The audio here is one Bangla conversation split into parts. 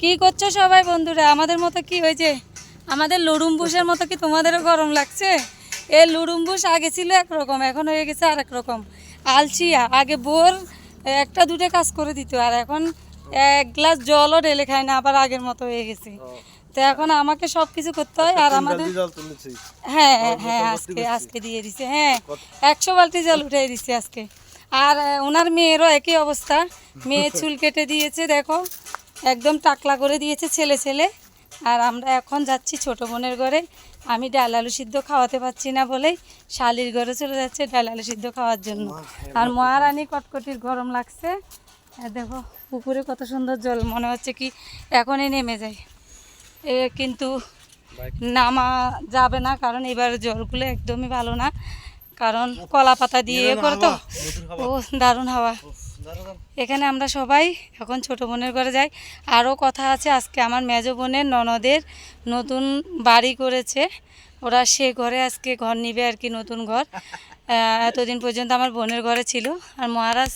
কি করছ সবাই বন্ধুরা? আমাদের মতো কি হয়েছে আমাদের লুড়ুম্বুসের মতো কি তোমাদেরও গরম লাগছে? এই লুড়ুম্বুস আগে ছিল একরকম এখন হয়ে গেছে আর রকম আলচিয়া আগে বোর একটা দুটো কাজ করে দিত আর এখন এক গ্লাস জলও ঢেলে খায় না আবার আগের মতো হয়ে গেছে। তো এখন আমাকে সব কিছু করতে হয় আর আমাদের হ্যাঁ হ্যাঁ আজকে আজকে দিয়ে দিছে হ্যাঁ একশো বালতি জল উঠে দিছে আজকে। আর ওনার মেয়েরও একই অবস্থা। মেয়ে চুল কেটে দিয়েছে দেখো। একদম টাকলা করে দিয়েছে ছেলে ছেলে। আর আমরা এখন যাচ্ছি ছোট বোনের ঘরে। আমি ডাল আলু সিদ্ধ খাওয়াতে পারছি না বলেই শালির ঘরে চলে যাচ্ছে ডাল আলু সিদ্ধ খাওয়ার জন্য। আর মহারানী কটকটির গরম লাগছে। দেখো পুকুরে কত সুন্দর জল মনে হচ্ছে কি এখনই নেমে যায়। এ কিন্তু নামা যাবে না কারণ এবার জলগুলো একদমই ভালো না। কারণ কলা পাতা দিয়ে করে তো। ও দারুণ হাওয়া। এখানে আমরা সবাই এখন ছোট বোনের ঘরে যাই। আরও কথা আছে আজকে আমার মেজ বোনের ননদের নতুন বাড়ি করেছে। ওরা সে ঘরে আজকে ঘর নিবে আর কি নতুন ঘর। এতদিন পর্যন্ত আমার বোনের ঘরে ছিল। আর মহারাজ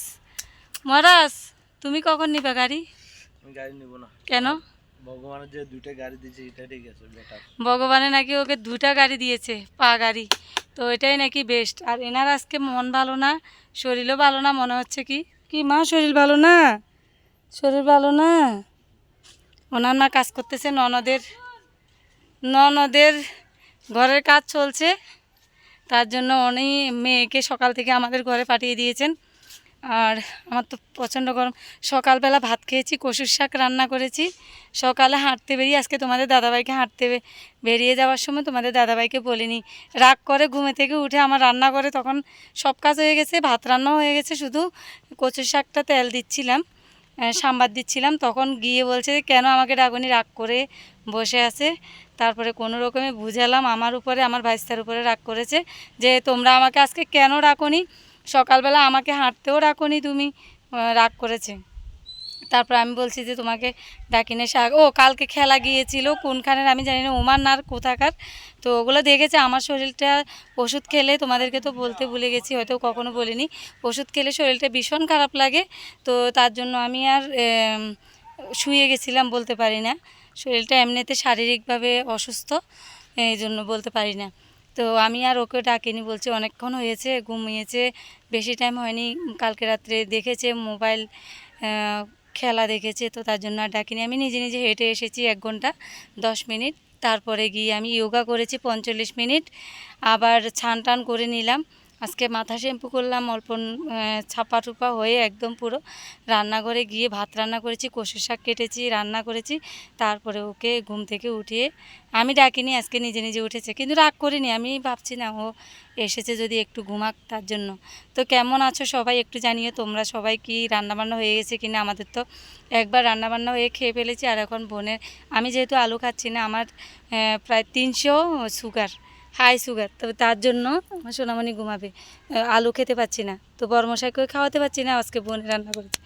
মহারাজ তুমি কখন নিবে গাড়ি? গাড়ি নিব না। কেন? ভগবানের যে দুইটা গাড়ি দিয়েছে এটা ঠিক আছে বেটার ভগবানে নাকি ওকে দুটা গাড়ি দিয়েছে পা গাড়ি। তো এটাই নাকি বেস্ট আর এনার আজকে মন ভালো না শরীরও ভালো না মনে হচ্ছে কি? কি মা শরীর ভালো না? শরীর ভালো না। ওনার মা কাজ করতেছে ননদের ননদের ঘরের কাজ চলছে। তার জন্য উনি মেয়েকে সকাল থেকে আমাদের ঘরে পাঠিয়ে দিয়েছেন। আর আমার তো প্রচণ্ড গরম। সকালবেলা ভাত খেয়েছি, কচুর শাক রান্না করেছি। সকালে হাঁটতে বেরিয়ে, আজকে তোমাদের দাদাভাইকে হাঁটতে বেরিয়ে যাওয়ার সময় তোমাদের দাদাভাইকে বলিনি। রাগ করে ঘুমে থেকে উঠে আমার রান্না করে তখন সব কাজ হয়ে গেছে, ভাত রান্নাও হয়ে গেছে, শুধু কচুর শাকটা তেল দিচ্ছিলাম সাম্বার দিচ্ছিলাম। তখন গিয়ে বলছে, কেন আমাকে ডাকুনি রাগ করে বসে আছে? তারপরে কোনো রকমে বুঝালাম, আমার উপরে, আমার ভাইস্তার উপরে রাগ করেছে যে তোমরা আমাকে আজকে কেন ডাকুনি সকালবেলা আমাকে হাঁটতেও ডাকুনি তুমি রাগ করেছে। তারপর আমি বলছি যে তোমাকে ডাকিনে শাক। ও, কালকে খেলা গিয়েছিল কোনখানের আমি জানি না ওমান আর কোথাকার। তো ওগুলো দেখেছে, আমার শরীরটা ওষুধ খেলে তোমাদেরকে তো বলতে ভুলে গেছি, হয়তো কখনো বলিনি। ওষুধ খেলে শরীরটা ভীষণ খারাপ লাগে, তো তার জন্য আমি আর শুয়ে গেছিলাম বলতে পারি না। শরীরটা এমনিতে শারীরিকভাবে অসুস্থ, এই জন্য বলতে পারি না। তো আমি আর ওকে ডাকিনি, বলছে অনেকক্ষণ হয়েছে, ঘুমিয়েছে, বেশি টাইম হয়নি, কালকে রাত্রে দেখেছে মোবাইল খেলা দেখেছে, তো তার জন্য আর ডাকিনি। আমি নিজে নিজে হেঁটে এসেছি এক ঘণ্টা, দশ মিনিট, তারপরে গিয়ে আমি যোগা করেছি পঞ্চল্লিশ মিনিট, আবার ছান টান করে নিলাম। আজকে মাথা শ্যাম্পু করলাম অল্প ছাপা টুপা হয়ে একদম পুরো রান্নাঘরে গিয়ে ভাত রান্না করেছি, কষু শাক কেটেছি, রান্না করেছি। তারপরে ওকে ঘুম থেকে উঠিয়ে আমি ডাকিনি, আজকে নিজে নিজে উঠেছে। কিন্তু রাগ করিনি, আমি ভাবছি না, ও এসেছে যদি একটু ঘুমাক তার জন্য। তো কেমন আছো সবাই একটু জানিও, তোমরা সবাই কি রান্নাবান্না হয়ে গেছে কিনা? আমাদের তো একবার রান্নাবান্না হয়ে খেয়ে ফেলেছি, আর এখন বোনের, আমি যেহেতু আলু খাচ্ছি না, আমার প্রায় তিনশো সুগার। হাই সুগার, তবে তার জন্য সোনামণি ঘুমাবে। আলু খেতে পাচ্ছি না, তো বর্মশাইকে খাওয়াতে পারছি না, আজকে বোনে রান্না করেছে।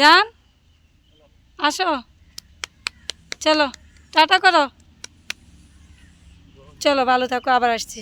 যান আসো। চলো, টাটা করো। চলো, ভালো থাকো, আবার আসছি।